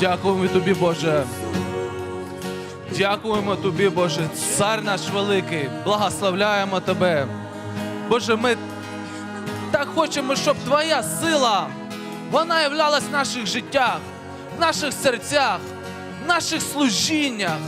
Дякуємо тобі, Боже. Дякуємо тобі, Боже, цар наш великий. Благословляємо тебе. Боже, ми так хочемо, щоб Твоя сила вона являлась в наших життях, в наших серцях, в наших служіннях,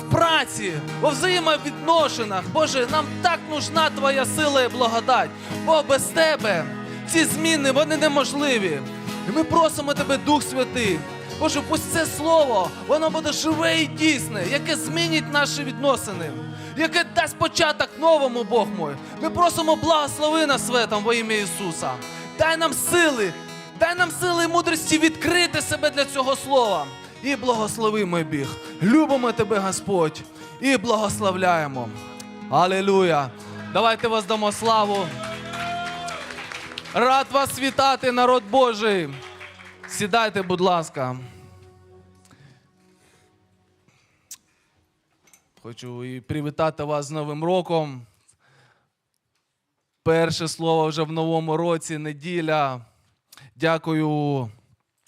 в праці, у взаємовідношеннях. Боже, нам так нужна Твоя сила і благодать. Бо без Тебе ці зміни вони неможливі. І ми просимо Тебе, Дух Святий. Боже, пусть це слово, воно буде живе і дійсне, яке змінить наші відносини, яке дасть початок новому, Бог мой. Ми просимо благослови нас в во ім'я Ісуса. Дай нам сили, дай нам сили і мудрості відкрити себе для цього слова. І благослови мой біг. Любимо тебе, Господь, і благословляємо. Алілуя! Давайте воздамо славу. Рад вас вітати, народ Божий. Сідайте, будь ласка. Хочу і привітати вас з Новим роком. Перше слово вже в новому році, неділя. Дякую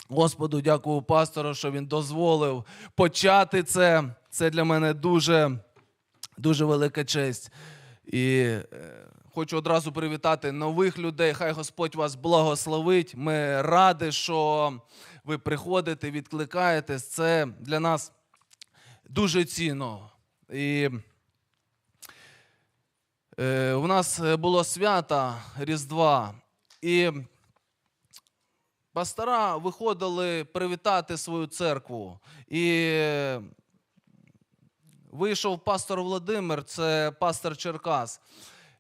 Господу, дякую пастору, що він дозволив почати це. Це для мене дуже, дуже велика честь. І е, хочу одразу привітати нових людей. Хай Господь вас благословить. Ми раді, що ви приходите, відкликаєтесь. Це для нас дуже цінно. І е, у нас було свято Різдва, і пастора виходили привітати свою церкву. І вийшов пастор Володимир, це пастор Черкас.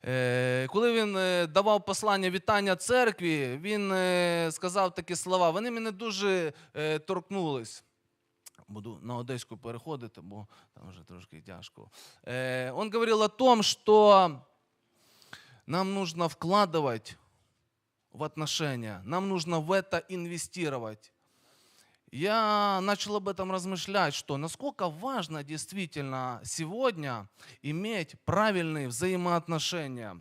Е, Коли він е, давав послання вітання церкві, він е, сказав такі слова. Вони мене дуже е, торкнулись. Буду на одеську переходити, бо там вже трошки тяжко. Е, Он говорил о том, что нам нужно вкладывать в отношения, нам нужно в это инвестировать. Я начал об этом размышлять, что насколько важно действительно сегодня иметь правильные взаимоотношения.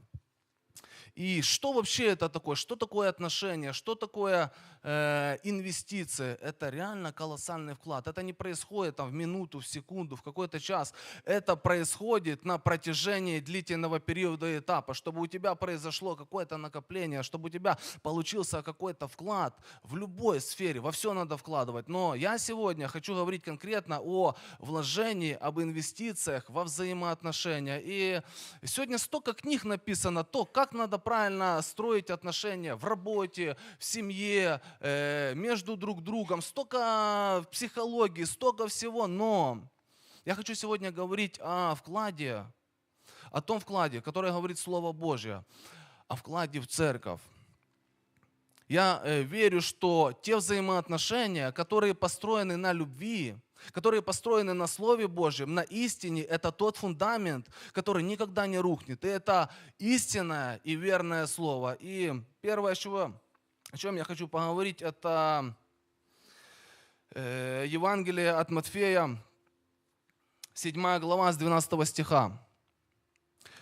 И что вообще это такое? Что такое отношения? Что такое э, инвестиции? Это реально колоссальный вклад. Это не происходит там, в минуту, в секунду, в какой-то час. Это происходит на протяжении длительного периода этапа, чтобы у тебя произошло какое-то накопление, чтобы у тебя получился какой-то вклад в любой сфере. Во все надо вкладывать. Но я сегодня хочу говорить конкретно о вложении, об инвестициях во взаимоотношения. И сегодня столько книг написано, то, как надо правильно строить отношения в работе, в семье, э, между друг другом, столько психологии, столько всего, но я хочу сегодня говорить о вкладе, о том вкладе, который говорит Слово Божье, о вкладе в церковь. Я э, верю, что те взаимоотношения, которые построены на любви, которые построены на Слове Божьем, на истине, это тот фундамент, который никогда не рухнет. И это истинное и верное Слово. И первое, чего, о чем я хочу поговорить, это э, Евангелие от Матфея, 7 глава с 12 стиха.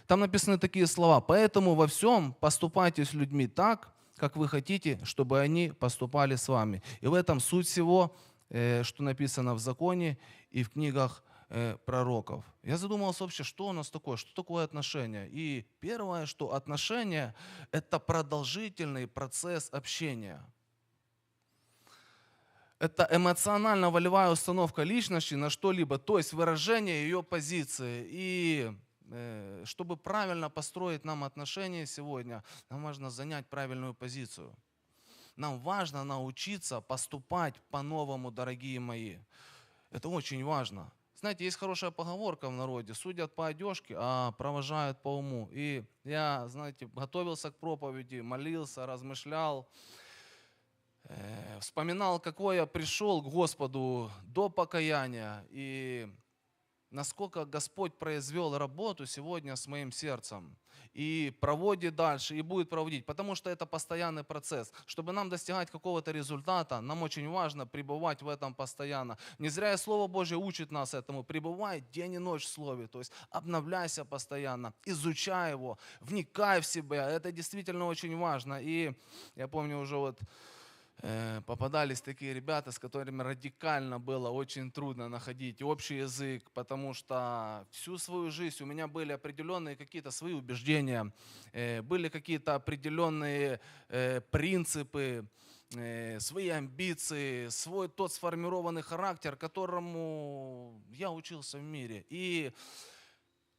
Там написаны такие слова. «Поэтому во всем поступайте с людьми так, как вы хотите, чтобы они поступали с вами». И в этом суть всего, э, что написано в законе и в книгах э, пророков. Я задумался вообще, что у нас такое, что такое отношения. И первое, что отношения – это продолжительный процесс общения. Это эмоционально-волевая установка личности на что-либо, то есть выражение ее позиции. И чтобы правильно построить нам отношения сегодня, нам важно занять правильную позицию. Нам важно научиться поступать по-новому, дорогие мои. Это очень важно. Знаете, есть хорошая поговорка в народе. Судят по одежке, а провожают по уму. И я, знаете, готовился к проповеди, молился, размышлял. Э, вспоминал, какой я пришел к Господу до покаяния и насколько Господь произвел работу сегодня с моим сердцем и проводит дальше, и будет проводить, потому что это постоянный процесс. Чтобы нам достигать какого-то результата, нам очень важно пребывать в этом постоянно. Не зря и Слово Божье учит нас этому. Пребывай день и ночь в Слове, то есть обновляйся постоянно, изучай его, вникай в себя. Это действительно очень важно. И я помню уже вот попадались такие ребята, с которыми радикально было очень трудно находить общий язык, потому что всю свою жизнь у меня были определенные какие-то свои убеждения, э, были какие-то определенные э, принципы, э, свои амбиции, свой тот сформированный характер, которому я учился в мире. И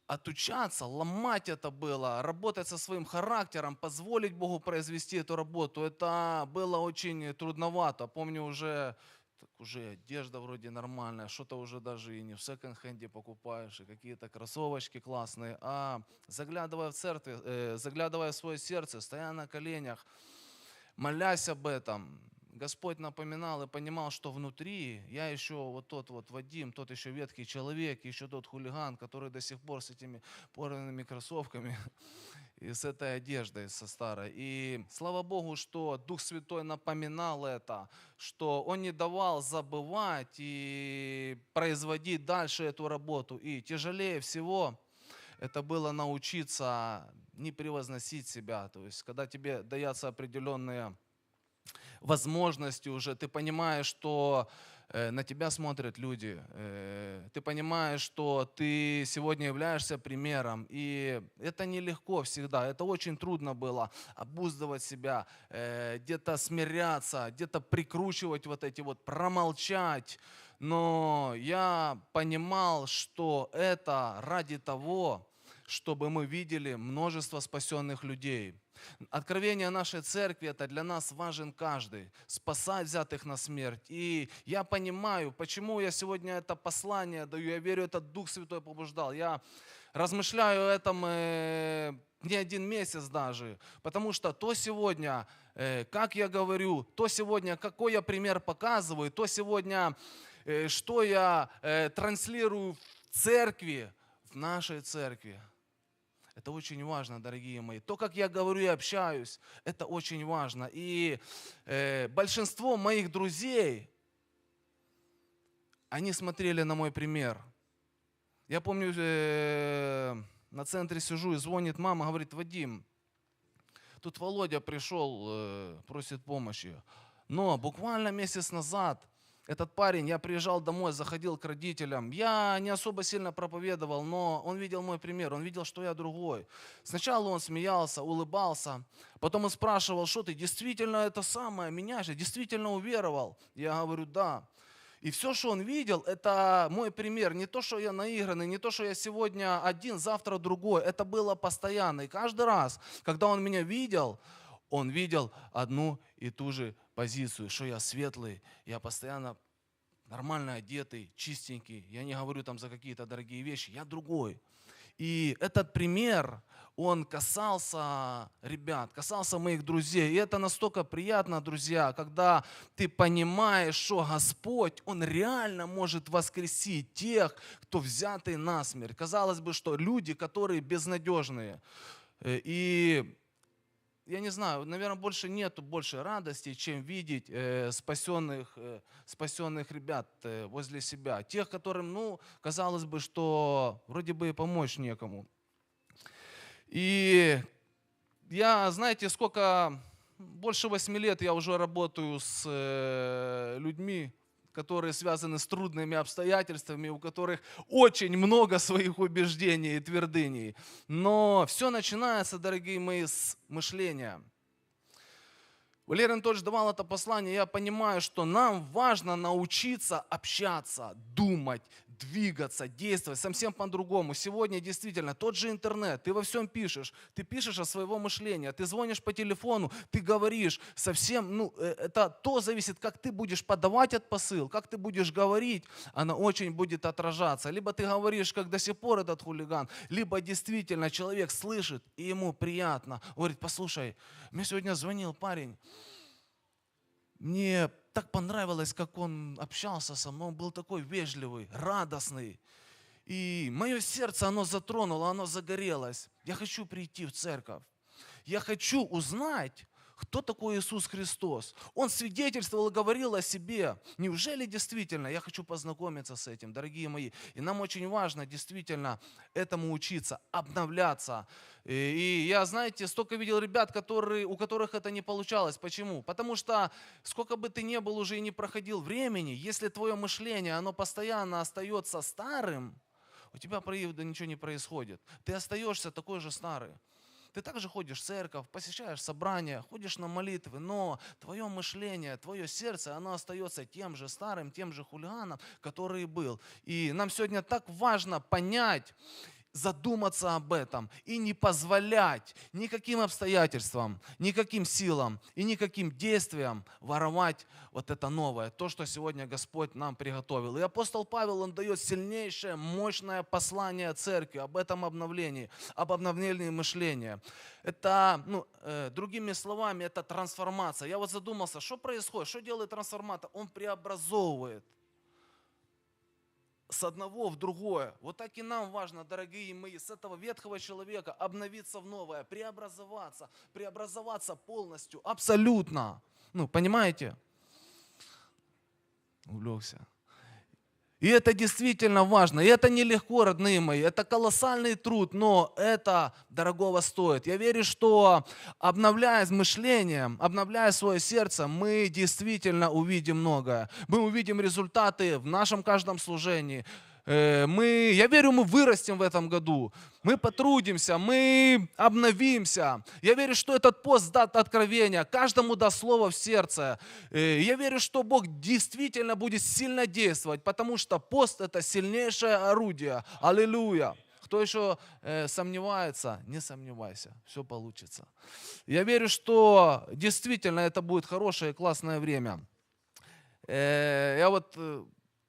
отучаться, ломать это было, работать со своим характером, позволить Богу произвести эту работу, это было очень трудновато. Помню уже, так уже одежда вроде нормальная, что-то уже даже и не в секонд-хенде покупаешь, и какие-то кроссовочки классные, а заглядывая в церковь, э, заглядывая в свое сердце, стоя на коленях, молясь об этом, Господь напоминал и понимал, что внутри я еще вот тот вот Вадим, тот еще ветхий человек, еще тот хулиган, который до сих пор с этими порванными кроссовками и с этой одеждой со старой. И слава Богу, что Дух Святой напоминал это, что Он не давал забывать и производить дальше эту работу. И тяжелее всего это было научиться не превозносить себя. То есть, когда тебе даются определенные возможности уже, ты понимаешь, что э, на тебя смотрят люди, э, ты понимаешь, что ты сегодня являешься примером, и это нелегко всегда, это очень трудно было обуздывать себя, э, где-то смиряться, где-то прикручивать вот эти вот, промолчать, но я понимал, что это ради того, чтобы мы видели множество спасенных людей – Откровение нашей церкви, это для нас важен каждый. Спасать взятых на смерть. И я понимаю, почему я сегодня это послание даю. Я верю, этот Дух Святой побуждал. Я размышляю о этом э, не один месяц даже. Потому что то сегодня, э, как я говорю, то сегодня, какой я пример показываю, то сегодня, э, что я транслирую в церкви, в нашей церкви – это очень важно, дорогие мои. То, как я говорю и общаюсь, это очень важно. И э, большинство моих друзей, они смотрели на мой пример. Я помню, э, на центре сижу и звонит мама, говорит, Вадим, тут Володя пришел, э, просит помощи. Но буквально месяц назад этот парень, я приезжал домой, заходил к родителям. Я не особо сильно проповедовал, но он видел мой пример, он видел, что я другой. Сначала он смеялся, улыбался, потом он спрашивал, что ты действительно это самое, меняешь, действительно уверовал? Я говорю, да. И все, что он видел, это мой пример. Не то, что я наигранный, не то, что я сегодня один, завтра другой. Это было постоянно. И каждый раз, когда он меня видел, он видел одну и ту же позицию, что я светлый, я постоянно нормально одетый, чистенький, я не говорю там за какие-то дорогие вещи, я другой. И этот пример, он касался ребят, касался моих друзей. И это настолько приятно, друзья, когда ты понимаешь, что Господь, Он реально может воскресить тех, кто взятый насмерть. Казалось бы, что люди, которые безнадежные. Э, и я не знаю, наверное, больше нету больше радости, чем видеть э, спасенных, э, спасенных ребят э, возле себя. Тех, которым, ну, казалось бы, что вроде бы и помочь некому. И я, знаете, сколько, больше восьми лет я уже работаю с э, людьми, которые связаны с трудными обстоятельствами, у которых очень много своих убеждений и твердыней. Но все начинается, дорогие мои, с мышления. Валерий Анатольевич давал это послание, я понимаю, что нам важно научиться общаться, думать, двигаться, действовать совсем по-другому. Сегодня действительно тот же интернет, ты во всем пишешь, ты пишешь о своего мышления, ты звонишь по телефону, ты говоришь совсем, ну, э, это то зависит, как ты будешь подавать этот посыл, как ты будешь говорить, она очень будет отражаться. Либо ты говоришь, как до сих пор этот хулиган, либо действительно человек слышит, и ему приятно. Говорит, послушай, мне сегодня звонил парень, мне так понравилось, как он общался со мной. Он был такой вежливый, радостный. И мое сердце, оно затронуло, оно загорелось. Я хочу прийти в церковь. Я хочу узнать, кто такой Иисус Христос. Он свидетельствовал и говорил о себе. Неужели действительно, я хочу познакомиться с этим, дорогие мои. И нам очень важно действительно этому учиться, обновляться. И, и я, знаете, столько видел ребят, которые, у которых это не получалось. Почему? Потому что сколько бы ты ни был уже и не проходил времени, если твое мышление, оно постоянно остается старым, у тебя ничего не происходит. Ты остаешься такой же старый. Ты также ходишь в церковь, посещаешь собрания, ходишь на молитвы, но твое мышление, твое сердце, оно остается тем же старым, тем же хулиганом, который был. И нам сегодня так важно понять задуматься об этом и не позволять никаким обстоятельствам, никаким силам и никаким действиям воровать вот это новое, то, что сегодня Господь нам приготовил. И апостол Павел, он дает сильнейшее, мощное послание церкви об этом обновлении, об обновлении мышления. Это, ну, э, другими словами, это трансформация. Я вот задумался, что происходит, что делает трансформатор? Он преобразовывает с одного в другое. Вот так и нам важно, дорогие мои, с этого ветхого человека обновиться в новое, преобразоваться, преобразоваться полностью, абсолютно. Ну, понимаете? Увлекся. И это действительно важно. И это нелегко, родные мои. Это колоссальный труд, но это дорогого стоит. Я верю, что обновляя мышление, обновляя свое сердце, мы действительно увидим многое. Мы увидим результаты в нашем каждом служении. Э, мы, я верю, мы вырастем в этом году. Мы потрудимся, мы обновимся. Я верю, что этот пост даст откровение, каждому даст слово в сердце. Э, я верю, что Бог действительно будет сильно действовать, потому что пост это сильнейшее орудие. Аллилуйя. Кто еще э, сомневается, не сомневайся, все получится. Я верю, что действительно это будет хорошее и классное время. Э, я вот э,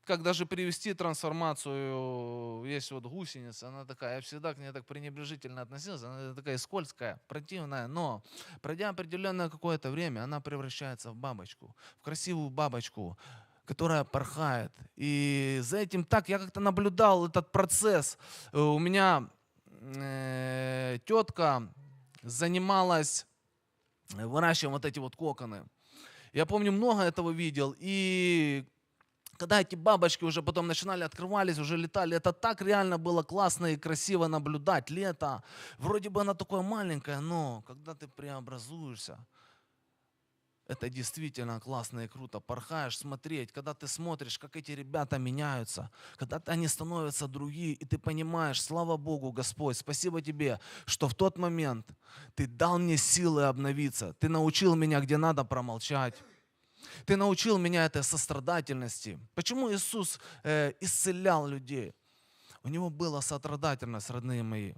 как даже привести трансформацию, есть вот гусеница, она такая, я всегда к ней так пренебрежительно относился, она такая скользкая, противная, но пройдя определенное какое-то время, она превращается в бабочку, в красивую бабочку, которая порхает. И за этим так, я как-то наблюдал этот процесс. Э, у меня э, тетка занималась выращиванием вот эти вот коконы. Я помню, много этого видел. И когда эти бабочки уже потом начинали открывались, уже летали, это так реально было классно и красиво наблюдать. Лето, вроде бы она такое маленькое, но когда ты преобразуешься, это действительно классно и круто. Порхаешь смотреть, когда ты смотришь, как эти ребята меняются, когда они становятся другие, и ты понимаешь, слава Богу, Господь, спасибо тебе, что в тот момент ты дал мне силы обновиться, ты научил меня, где надо промолчать. Ты научил меня этой сострадательности. Почему Иисус э, исцелял людей? У него была сострадательность, родные мои.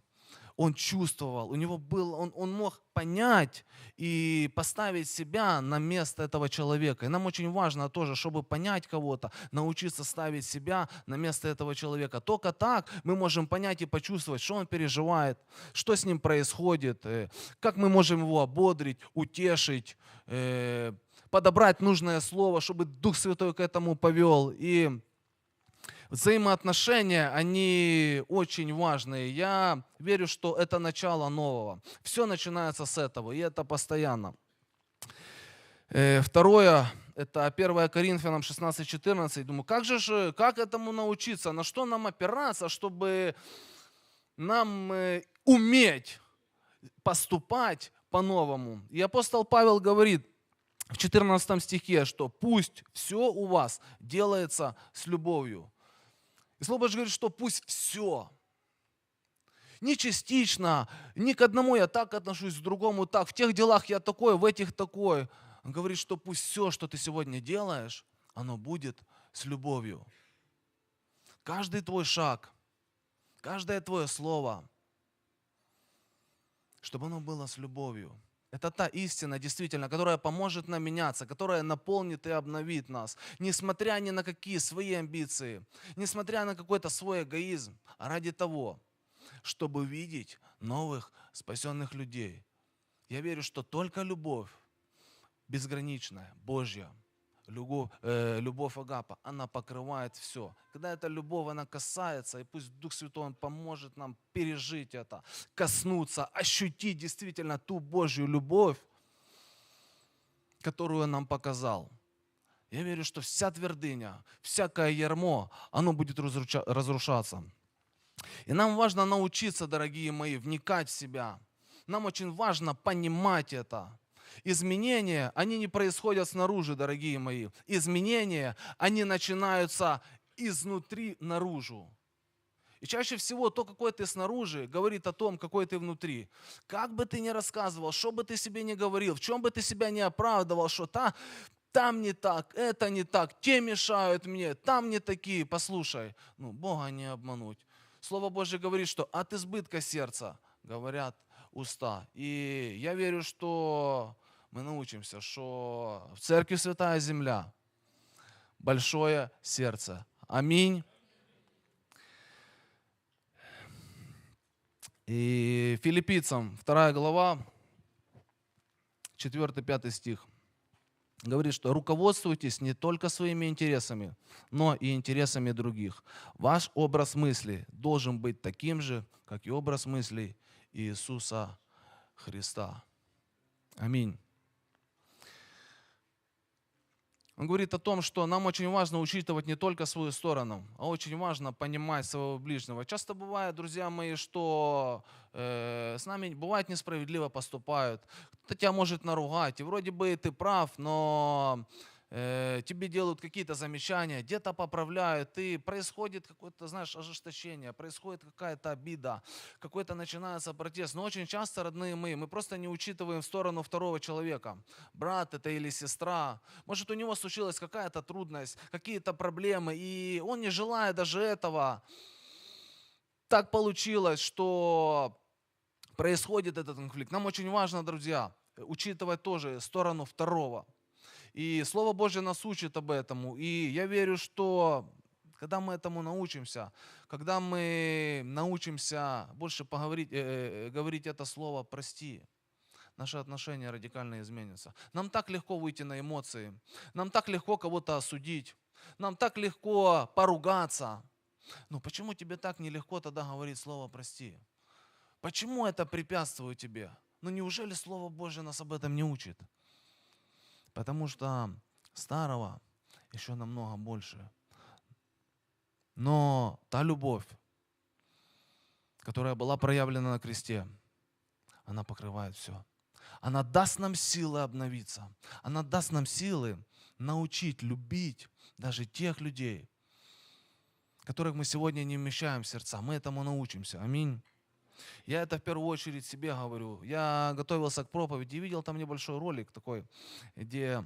Он чувствовал, у него был, он, он мог понять и поставить себя на место этого человека. И нам очень важно тоже, чтобы понять кого-то, научиться ставить себя на место этого человека. Только так мы можем понять и почувствовать, что он переживает, что с ним происходит, э, как мы можем его ободрить, утешить, э, подобрать нужное слово, чтобы Дух Святой к этому повел. И взаимоотношения, они очень важные. Я верю, что это начало нового. Все начинается с этого, и это постоянно. Э, второе, это 1 Коринфянам 16-14. Думаю, как же, как этому научиться? На что нам опираться, чтобы нам э, уметь поступать по-новому? И апостол Павел говорит, в 14 стихе, что пусть все у вас делается с любовью. И Слово Божье говорит, что пусть все. Не частично, ни к одному я так отношусь, к другому так. В тех делах я такой, в этих такой. Он говорит, что пусть все, что ты сегодня делаешь, оно будет с любовью. Каждый твой шаг, каждое твое слово, чтобы оно было с любовью. Это та истина, действительно, которая поможет нам меняться, которая наполнит и обновит нас, несмотря ни на какие свои амбиции, несмотря на какой-то свой эгоизм, а ради того, чтобы видеть новых спасенных людей. Я верю, что только любовь безграничная, Божья, любовь, э, любовь Агапа, она покрывает все. Когда эта любовь, она касается, и пусть Дух Святой он поможет нам пережить это, коснуться, ощутить действительно ту Божью любовь, которую Он нам показал. Я верю, что вся твердыня, всякое ярмо, оно будет разрушаться. И нам важно научиться, дорогие мои, вникать в себя. Нам очень важно понимать это. Изменения, они не происходят снаружи, дорогие мои. Изменения, они начинаются изнутри наружу. И чаще всего то, какой ты снаружи, говорит о том, какой ты внутри. Как бы ты ни рассказывал, что бы ты себе ни говорил, в чем бы ты себя не оправдывал, что та, там не так, это не так, те мешают мне, там не такие. Послушай, ну, Бога не обмануть. Слово Божье говорит, что от избытка сердца говорят уста. И я верю, что мы научимся, что в церкви Святая Земля большое сердце. Аминь. И филиппийцам 2 глава, 4-5 стих говорит, что руководствуйтесь не только своими интересами, но и интересами других. Ваш образ мысли должен быть таким же, как и образ мыслей Иисуса Христа. Аминь. Он говорит о том, что нам очень важно учитывать не только свою сторону, а очень важно понимать своего ближнего. Часто бывает, друзья мои, что э, с нами бывает несправедливо поступают. Кто-то тебя может наругать, и вроде бы ты прав, но э, тебе делают какие-то замечания, где-то поправляют, и происходит какое-то, знаешь, ожесточение, происходит какая-то обида, какой-то начинается протест. Но очень часто, родные мои, мы просто не учитываем сторону второго человека. Брат это или сестра. Может, у него случилась какая-то трудность, какие-то проблемы, и он не желая даже этого. Так получилось, что происходит этот конфликт. Нам очень важно, друзья, учитывать тоже сторону второго. И Слово Божье нас учит об этом. И я верю, что когда мы этому научимся, когда мы научимся больше поговорить, э, э, говорить это слово «прости», наши отношения радикально изменятся. Нам так легко выйти на эмоции, нам так легко кого-то осудить, нам так легко поругаться. Но почему тебе так нелегко тогда говорить слово «прости»? Почему это препятствует тебе? Ну неужели Слово Божье нас об этом не учит? Потому что старого еще намного больше. Но та любовь, которая была проявлена на кресте, она покрывает все. Она даст нам силы обновиться. Она даст нам силы научить любить даже тех людей, которых мы сегодня не вмещаем в сердца. Мы этому научимся. Аминь. Я это в первую очередь себе говорю. Я готовился к проповеди и видел там небольшой ролик такой, где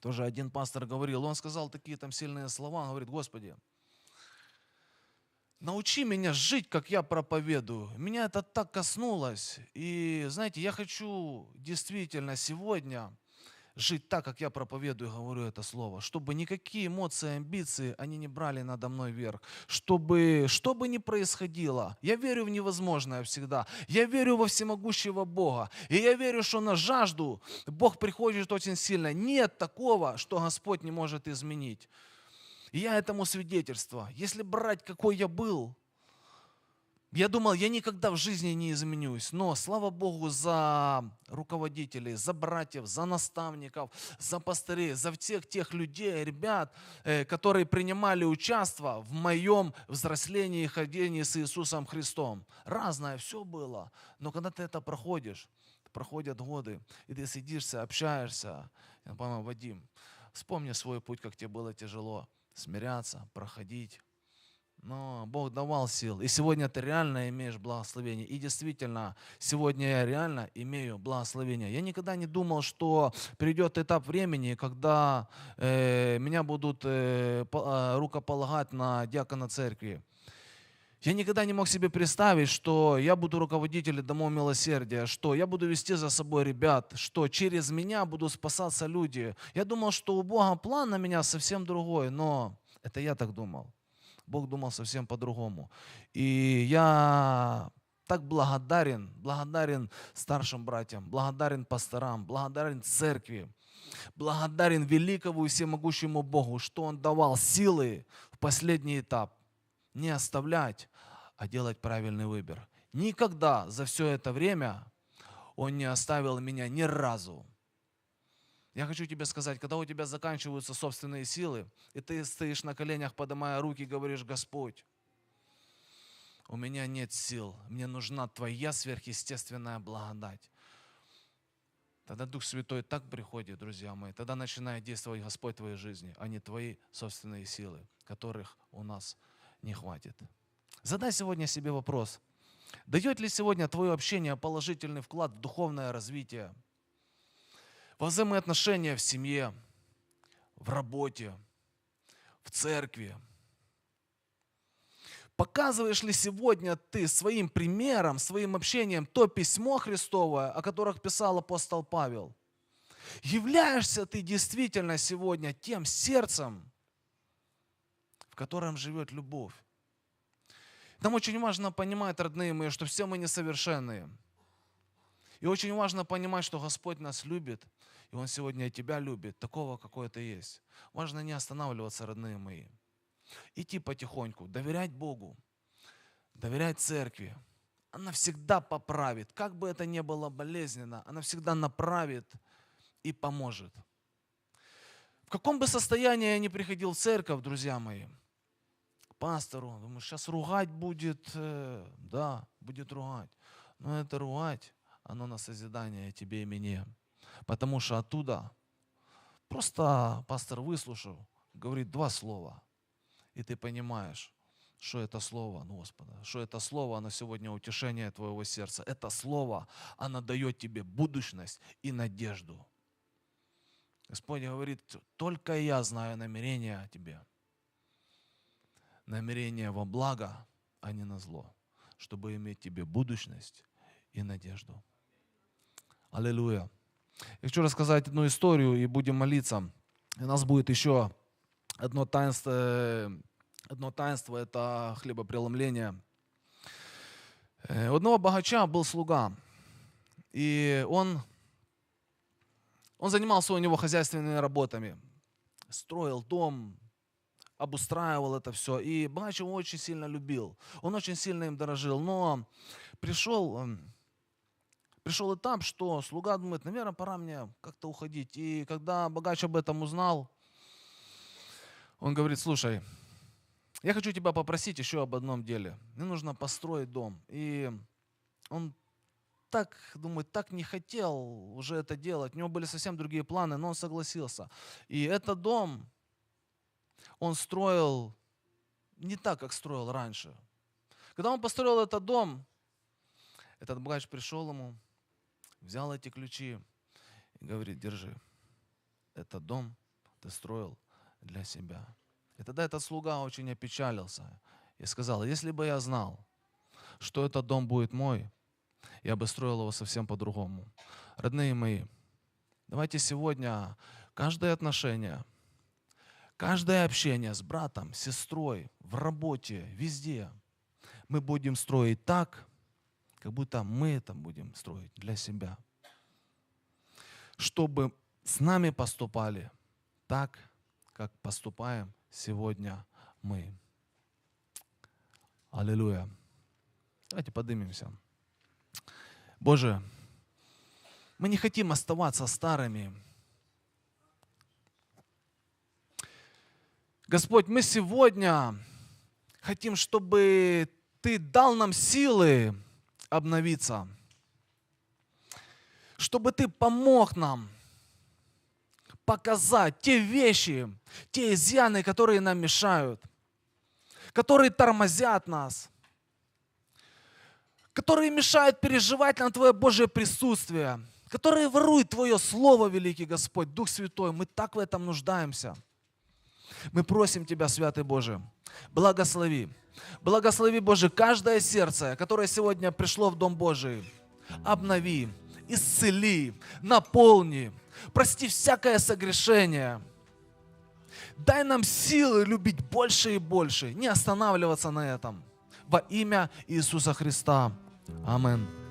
тоже один пастор говорил, он сказал такие там сильные слова, он говорит, Господи, научи меня жить, как я проповедую. Меня это так коснулось. И знаете, я хочу действительно сегодня жить так, как я проповедую и говорю это слово, чтобы никакие эмоции, амбиции, они не брали надо мной верх, чтобы, что бы ни происходило, я верю в невозможное всегда, я верю во всемогущего Бога, и я верю, что на жажду Бог приходит очень сильно. Нет такого, что Господь не может изменить. И я этому свидетельство. Если брать, какой я был, я думал, я никогда в жизни не изменюсь, но слава Богу за руководителей, за братьев, за наставников, за пастырей, за всех тех людей, ребят, э, которые принимали участие в моем взрослении и ходении с Иисусом Христом. Разное все было, но когда ты это проходишь, проходят годы, и ты сидишься, общаешься, я помню, Вадим, вспомни свой путь, как тебе было тяжело смиряться, проходить, но Бог давал сил. И сегодня ты реально имеешь благословение. И действительно, сегодня я реально имею благословение. Я никогда не думал, что придет этап времени, когда э, меня будут э, э, рукополагать на диакона церкви. Я никогда не мог себе представить, что я буду руководителем домов милосердия, что я буду вести за собой ребят, что через меня будут спасаться люди. Я думал, что у Бога план на меня совсем другой, но это я так думал. Бог думал совсем по-другому. И я так благодарен, благодарен старшим братьям, благодарен пасторам, благодарен церкви, благодарен великому и всемогущему Богу, что Он давал силы в последний этап не оставлять, а делать правильный выбор. Никогда за все это время Он не оставил меня ни разу. Я хочу тебе сказать, когда у тебя заканчиваются собственные силы, и ты стоишь на коленях, поднимая руки, говоришь, Господь, у меня нет сил, мне нужна Твоя сверхъестественная благодать. Тогда Дух Святой так приходит, друзья мои, тогда начинает действовать Господь в твоей жизни, а не твои собственные силы, которых у нас не хватит. Задай сегодня себе вопрос, дает ли сегодня твое общение положительный вклад в духовное развитие, во взаимоотношения в семье, в работе, в церкви, Показываешь ли сегодня ты своим примером, своим общением то письмо Христовое, о которых писал апостол Павел? Являешься ты действительно сегодня тем сердцем, в котором живет любовь? Нам очень важно понимать, родные мои, что все мы несовершенные. И очень важно понимать, что Господь нас любит, и Он сегодня тебя любит, такого, какой ты есть. Важно не останавливаться, родные мои идти потихоньку, доверять Богу, доверять церкви. Она всегда поправит, как бы это ни было болезненно, она всегда направит и поможет. В каком бы состоянии я ни приходил в церковь, друзья мои, пастору, думаю, сейчас ругать будет, э, да, будет ругать. Но это ругать, оно на созидание тебе и мне. Потому что оттуда просто пастор выслушал, говорит два слова – и ты понимаешь, что это слово Господа, что это слово, оно сегодня утешение твоего сердца. Это слово, оно дает тебе будущность и надежду. Господь говорит, только я знаю намерения о тебе. Намерение во благо, а не на зло, чтобы иметь тебе будущность и надежду. Аллилуйя. Я хочу рассказать одну историю и будем молиться. У нас будет еще одно таинство, одно таинство – это хлебопреломление. Э, у одного богача был слуга, и он, он занимался у него хозяйственными работами, строил дом, обустраивал это все. И богач его очень сильно любил, он очень сильно им дорожил. Но пришел, эм, пришел этап, что слуга думает, наверное, пора мне как-то уходить. И когда богач об этом узнал, он говорит, слушай, я хочу тебя попросить еще об одном деле. Мне нужно построить дом. И он так, думаю, так не хотел уже это делать. У него были совсем другие планы, но он согласился. И этот дом он строил не так, как строил раньше. Когда он построил этот дом, этот богач пришел ему, взял эти ключи и говорит, держи, этот дом ты строил для себя. И тогда этот слуга очень опечалился и сказал, если бы я знал, что этот дом будет мой, я бы строил его совсем по-другому. Родные мои, давайте сегодня каждое отношение, каждое общение с братом, сестрой, в работе, везде, мы будем строить так, как будто мы это будем строить для себя. Чтобы с нами поступали так, как поступаем сегодня мы. Аллилуйя. Давайте поднимемся. Боже, мы не хотим оставаться старыми. Господь, мы сегодня хотим, чтобы Ты дал нам силы обновиться, чтобы Ты помог нам – показать те вещи, те изъяны, которые нам мешают, которые тормозят нас, которые мешают переживать на Твое Божье присутствие, которые воруют Твое Слово, великий Господь, Дух Святой. Мы так в этом нуждаемся. Мы просим Тебя, Святый Боже, благослови. Благослови, Боже, каждое сердце, которое сегодня пришло в Дом Божий. Обнови, исцели, наполни, прости всякое согрешение. Дай нам силы любить больше и больше, не останавливаться на этом. Во имя Иисуса Христа. Аминь.